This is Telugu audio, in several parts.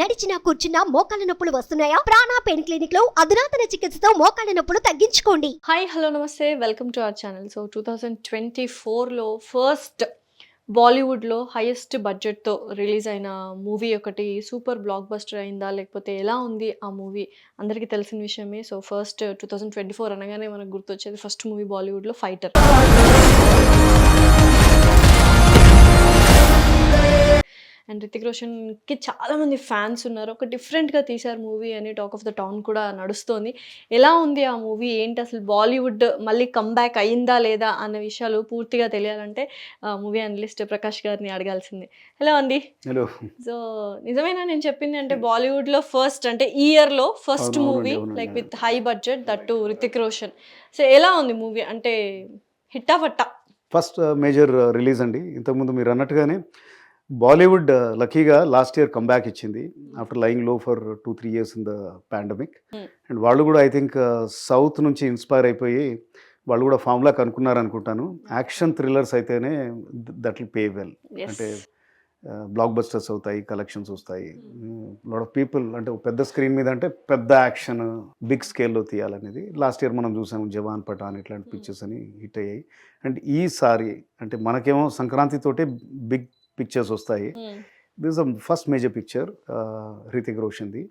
నడిచినా కూర్చున్నా మోకాళ్ళ నొప్పులు వస్తున్నాయా? ప్రాణా పెయిన్ క్లినిక్లో అధునాతన చికిత్సతో మోకాళ్ళ నొప్పులు తగ్గించుకోండి. హాయ్ హలో నమస్తే. Welcome to our channel. So two thousand twenty ఫోర్లో ఫస్ట్ బాలీవుడ్లో హైయెస్ట్ బడ్జెట్తో రిలీజ్ అయిన మూవీ ఒకటి సూపర్ బ్లాక్ బస్టర్ అయిందా? లేకపోతే ఎలా ఉంది ఆ మూవీ? అందరికీ తెలిసిన విషయమే. So first two thousand twenty four అనగానే మనకు గుర్తొచ్చేది ఫస్ట్ మూవీ బాలీవుడ్లో ఫైటర్. అండ్ రితిక్ రోషన్కి చాలా మంది ఫ్యాన్స్ ఉన్నారు. ఒక డిఫరెంట్గా తీశారు మూవీ అని టాక్ ఆఫ్ ద టౌన్ కూడా నడుస్తోంది. ఎలా ఉంది ఆ మూవీ? ఏంటి అసలు బాలీవుడ్ మళ్ళీ కమ్బ్యాక్ అయిందా లేదా అన్న విషయాలు పూర్తిగా తెలియాలంటే మూవీ అనలిస్ట్ ప్రకాష్ గారిని అడగాల్సిందే. హలో అండి. హలో. సో నిజమేనా నేను చెప్పింది? అంటే బాలీవుడ్లో ఫస్ట్ అంటే ఈ ఇయర్లో first movie. Like with high budget that Hrithik Roshan. So ఎలా ఉంది మూవీ? అంటే హిట్టా ఫట్టా ఫస్ట్ మేజర్ రిలీజ్ అండి. ఇంతకుముందు మీరు అన్నట్టుగానే బాలీవుడ్ లక్కీగా లాస్ట్ ఇయర్ కమ్బ్యాక్ ఇచ్చింది. After లయింగ్లో for two three years in the pandemic Hmm. And వాళ్ళు కూడా ఐ థింక్ సౌత్ నుంచి ఇన్స్పైర్ అయిపోయి వాళ్ళు కూడా ఫామ్లా కనుక్కున్నారు అనుకుంటాను. యాక్షన్ థ్రిల్లర్స్ అయితేనే దట్ విల్ పే వెల్. అంటే బ్లాక్ బస్టర్స్ అవుతాయి కలెక్షన్స్ వస్తాయి. లాట్ ఆఫ్ పీపుల్ అంటే పెద్ద స్క్రీన్ మీద అంటే పెద్ద యాక్షన్ బిగ్ స్కేల్లో తీయాలనేది. లాస్ట్ ఇయర్ మనం చూసాము జవాన్ పఠాన్ ఇట్లాంటి పిక్చర్స్ అని హిట్ అయ్యాయి. అండ్ ఈసారి అంటే మనకేమో సంక్రాంతితోటే బిగ్ పిక్చర్స్ వస్తాయి. This first major picture Hrithik రోషన్ది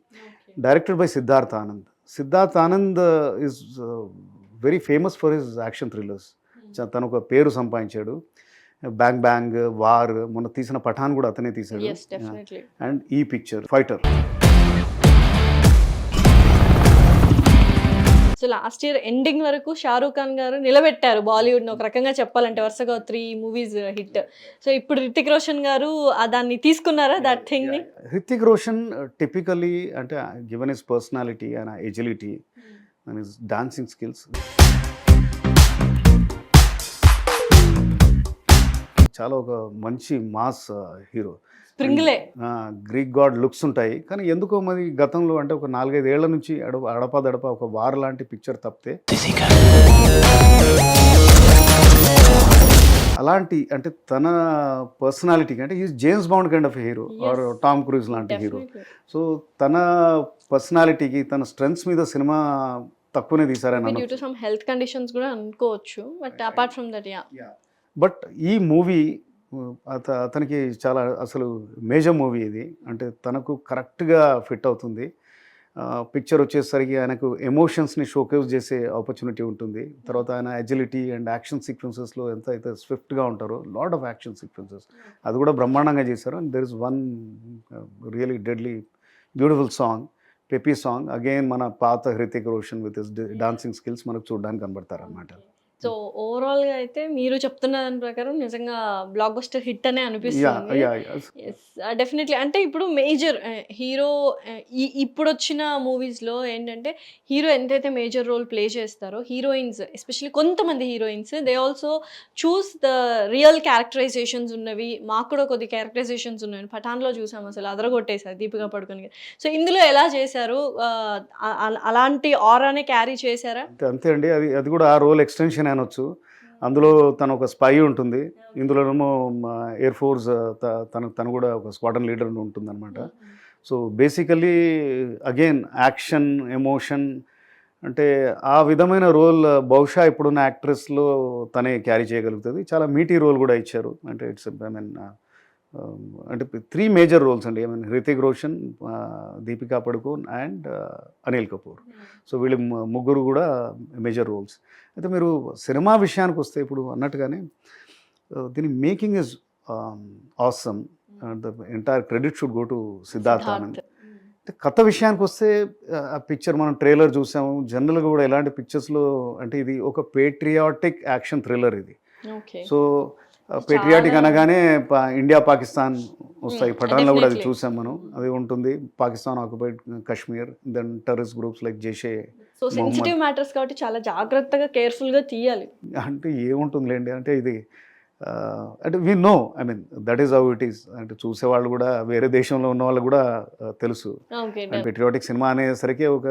directed by Siddharth Anand Siddharth Anand is very famous for his action thrillers తను ఒక పేరు సంపాదించాడు. బ్యాంగ్ బ్యాంగ్ వార్ మొన్న తీసిన పఠాన్ కూడా అతనే తీశాడు. అండ్ ఈ picture Fighter so last year ending వరకు షారూక్ ఖాన్ గారు నిలబెట్టారు బాలీవుడ్ ఒక రకంగా చెప్పాలంటే వరుసగా త్రీ మూవీస్ హిట్ సో ఇప్పుడు రితిక్ రోషన్ గారు దాన్ని తీసుకున్నారా దట్ థింగ్ని? హృతిక్ రోషన్ టిపికలీ అంటే given his personality and agility and his dancing skills చాలా ఒక మంచి మాస్ హీరో. స్ప్రింగ్లే. గ్రీక్ గాడ్ లుక్స్ ఉంటాయి. కానీ ఎందుకో మరి గతంలో అంటే ఒక నాలుగైదు ఏళ్ళ నుంచి అడప దడప ఒక వార్ లాంటి పిక్చర్ తప్పితే అలాంటి అంటే తన పర్సనాలిటీకి అంటే ఈ James Bond kind of hero. Or. Tom Cruise లాంటి హీరో. సో తన పర్సనాలిటీకి తన స్ట్రెంగ్స్ మీద సినిమా తక్కువనే తీశారని due to some health conditions కూడా అనుకోవచ్చు. But apart from that yeah but ఈ మూవీ అత అతనికి చాలా అసలు మేజర్ మూవీ ఇది. అంటే తనకు కరెక్ట్గా ఫిట్ అవుతుంది. పిక్చర్ వచ్చేసరికి ఆయనకు ఎమోషన్స్ని షోకేస్ చేసే ఆపర్చునిటీ ఉంటుంది. తర్వాత ఆయన అజిలిటీ అండ్ యాక్షన్ సీక్వెన్సెస్లో ఎంత అయితే స్విఫ్ట్గా ఉంటారో లాట్ ఆఫ్ యాక్షన్ సీక్వెన్సెస్. అది కూడా బ్రహ్మాండంగా చేశారు. And there is one really deadly beautiful song peppy song. Again మన పాత Hrithik Roshan with his dancing skills మనకు చూడడానికి కనబడతారు అన్నమాట సో ఓవరాల్గా అయితే మీరు చెప్తున్న దాని ప్రకారం నిజంగా బ్లాక్ బస్టర్ హిట్ అనే అనిపిస్తుంది. డెఫినెట్లీ అంటే ఇప్పుడు మేజర్ హీరో ఈ ఇప్పుడు వచ్చిన మూవీస్లో ఏంటంటే హీరో ఎంతైతే మేజర్ రోల్ ప్లే చేస్తారో హీరోయిన్స్ ఎస్పెషల్లీ కొంతమంది heroines they also choose the real characterisations ఉన్నవి. మాకు కూడా కొద్ది క్యారెక్టరైజేషన్స్ ఉన్నాయి పఠాన్లో చూసాం అసలు అదరగొట్టేశారు దీపికా పడుకొని. సో ఇందులో ఎలా చేశారు? అ- అలాంటి ఆరానే క్యారీ చేశారా? అంతే అంతే అండి. అది అది కూడా ఆ రోల్ ఎక్స్టెన్షన్ అనొచ్చు. అందులో తను ఒక స్పై ఉంటుంది. ఇందులోనేమో ఎయిర్ ఫోర్స్ తను తను కూడా ఒక స్క్వాడన్ లీడర్ ఉంటుంది అనమాట so basically again action emotion అంటే ఆ విధమైన రోల్ బహుశా ఇప్పుడున్న యాక్ట్రెస్లో తనే క్యారీ చేయగలుగుతుంది. చాలా మీటీ రోల్ కూడా ఇచ్చారు. అంటే ఇట్స్ ఐ మీన్ అంటే త్రీ మేజర్ రోల్స్ అండి. I mean Hrithik Roshan Deepika Padukone and Anil Kapoor. So వీళ్ళు ము- ముగ్గురు కూడా మేజర్ రోల్స్ అయితే మీరు సినిమా విషయానికి వస్తే ఇప్పుడు అన్నట్టుగానే uh, దీని making is awesome the entire credit should go to Siddharth Anand అంటే కథ విషయానికి వస్తే ఆ పిక్చర్ మనం ట్రైలర్ చూసాము. జనరల్గా కూడా ఎలాంటి పిక్చర్స్లో అంటే ఇది ఒక పేట్రియాటిక్ యాక్షన్ థ్రిల్లర్ ఇది. సో పేట్రియాటిక్ అనగానే ఇండియా పాకిస్తాన్ వస్తాయి. Hmm, పఠాన్లో కూడా అది. చూసాం మనం. అది ఉంటుంది. Pakistan occupied Kashmir then terrorist groups like Jaish so sensitive matters కాబట్టి చాలా జాగ్రత్తగా కేర్ఫుల్గా తీయాలి. అంటే ఏముంటుందిలేండి? అంటే ఇది అంటే we know I mean that is how it is అంటే చూసేవాళ్ళు కూడా వేరే దేశంలో ఉన్న వాళ్ళు కూడా తెలుసు. పేట్రియాటిక్ సినిమా అనేసరికి ఒక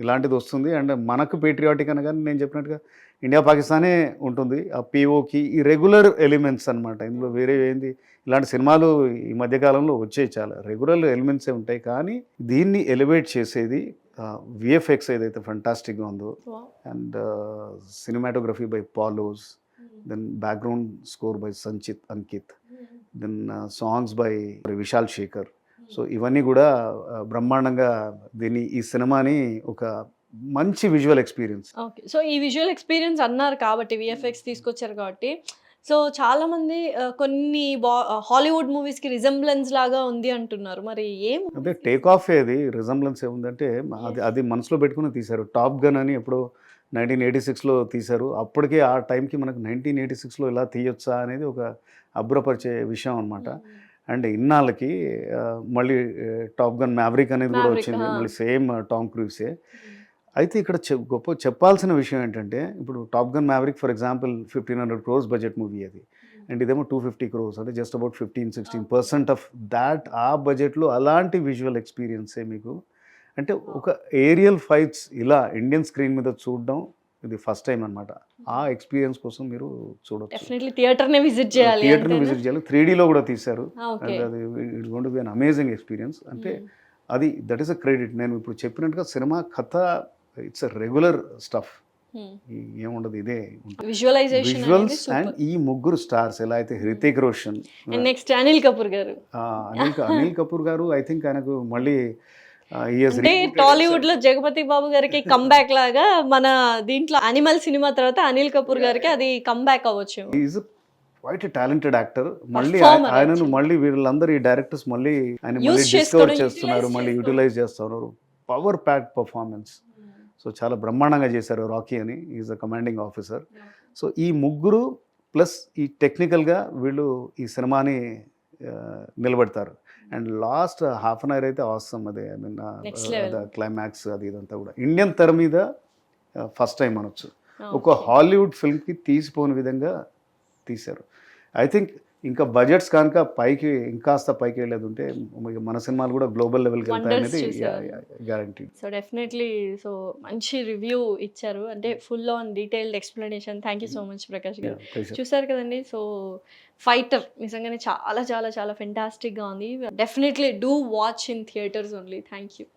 ఇలాంటిది వస్తుంది. అండ్ మనకు పేట్రియాటిక్ అనగానే నేను చెప్పినట్టుగా ఇండియా పాకిస్తానే ఉంటుంది. ఆ పీఓకి ఈ రెగ్యులర్ ఎలిమెంట్స్ అన్నమాట. ఇందులో వేరే ఏంది? ఇలాంటి సినిమాలు ఈ మధ్యకాలంలో వచ్చాయి చాలా. రెగ్యులర్ ఎలిమెంట్సే ఉంటాయి. కానీ దీన్ని ఎలివేట్ చేసేది విఎఫ్ఎక్స్ ఏదైతే ఫంటాస్టిక్గా ఉందో and cinematography by Paulose then background score by Sanchit Ankit then songs by Vishal Shekhar so ఇవన్నీ కూడా uh, బ్రహ్మాండంగా దీన్ని ఈ సినిమాని ఒక మంచి విజువల్ ఎక్స్పీరియన్స్ ఓకే సో ఈ విజువల్ ఎక్స్పీరియన్స్ అన్నారు కాబట్టి విఎఫ్ఎక్స్ తీసుకొచ్చారు కాబట్టి. సో చాలా మంది ఆ, కొన్ని బా హాలీవుడ్ మూవీస్కి రిజంబ్లెన్స్ లాగా ఉంది అంటున్నారు. మరి ఏం అంటే టేక్ ఆఫ్ ఏది? రిజంబ్లెన్స్ ఏముందంటే అది అది మనసులో పెట్టుకుని తీశారు. టాప్ గన్ అని ఎప్పుడో నైన్టీన్ ఎయిటీ సిక్స్లో తీశారు. అప్పటికే ఆ టైంకి మనకు నైన్టీన్ ఎయిటీ సిక్స్లో ఇలా తీయొచ్చా అనేది ఒక అబ్బురపరిచే విషయం అనమాట అండ్ ఇన్నాళ్ళకి ఆ, మళ్ళీ టాప్ గన్ మ్యావరిక్ అనేది కూడా వచ్చింది. మళ్ళీ సేమ్ టామ్ క్రూసే అయితే ఇక్కడ చె- గొప్ప చెప్పాల్సిన విషయం ఏంటంటే ఇప్పుడు Top Gun Maverick for example fifteen hundred crores budget movie అది. అండ్ ఇదేమో టూ ఫిఫ్టీ క్రోర్స్ అంటే just about fifteen sixteen percent of that ఆ బడ్జెట్లో అలాంటి విజువల్ ఎక్స్పీరియన్సే మీకు? అంటే ఒక ఏరియల్ ఫైట్స్ ఇలా ఇండియన్ స్క్రీన్ మీద చూడడం ఇది ఫస్ట్ టైం అన్నమాట. ఆ ఎక్స్పీరియన్స్ కోసం మీరు చూడొచ్చు. డెఫినెట్లీ థియేటర్ నే విజిట్ చేయాలి థియేటర్ని విజిట్ చేయాలి. త్రీ లో కూడా తీశారు. And అది it's gonna be an amazing experience అంటే అది దట్ ఈస్ అ క్రెడిట్ నేను ఇప్పుడు చెప్పినట్టుగా సినిమా కథ ఇట్స్ అ రెగ్యులర్ స్టఫ్. ఏముండదు ఇదే విజువలైజేషన్ విజువల్స్ అండ్ ఈ ముగ్గురు స్టార్స్ ఎలా అయితే హృతిక్ రోషన్ నెక్స్ట్ అనిల్ కపూర్ గారు. అనిల్ అనిల్ కపూర్ గారు ఐ థింక్ ఆయనకు మళ్ళీ అంటే టాలీవుడ్లో జగపతి బాబు గారికి కంబ్యాక్ లాగా మన దీంట్లో అనిమల్ సినిమా తర్వాత అనిల్ కపూర్ గారికి అది కంబ్యాక్ అవ్వచ్చు. ఈజ్ క్వైట్ టాలెంటెడ్ యాక్టర్ మళ్ళీ ఆయనను. మళ్ళీ వీళ్ళందరూ ఈ డైరెక్టర్స్ మళ్ళీ ఆయన మళ్ళీ డిస్కవర్ చేస్తున్నారు మళ్ళీ. యూటిలైజ్ చేస్తున్నారు. పవర్ ప్యాక్ పర్ఫార్మెన్స్ సో చాలా బ్రహ్మాండంగా చేశారు రాకీ అని. Is a commanding officer so ఈ ముగ్గురు ప్లస్ ఈ టెక్నికల్గా వీళ్ళు ఈ సినిమాని నిలబెడతారు. And last half an hour అయితే అవసరం అదే ఐ మీన్. క్లైమాక్స్ అది ఇదంతా కూడా. ఇండియన్ తెర మీద ఫస్ట్ టైం అనొచ్చు. ఒక హాలీవుడ్ ఫిల్మ్కి తీసిపోని విధంగా తీశారు. ఐ థింక్ ఇంకా బడ్జెట్స్ కనుక పైకి ఇంకాస్త పైకి వెళ్ళేది ఉంటే మన సినిమాలు కూడా గ్లోబల్ లెవెల్కి వెళ్తాయి Wonders అనేది చేశారు. గ్యారంటీ సో డెఫినెట్లీ సో మంచి రివ్యూ ఇచ్చారు. అంటే full on detailed explanation thank you so much Prakash గారు. చూసారు కదండి? సో ఫైటర్ నిజంగానే చాలా చాలా చాలా ఫెంటాస్టిక్గా ఉంది. Definitely do watch in theatres only thank you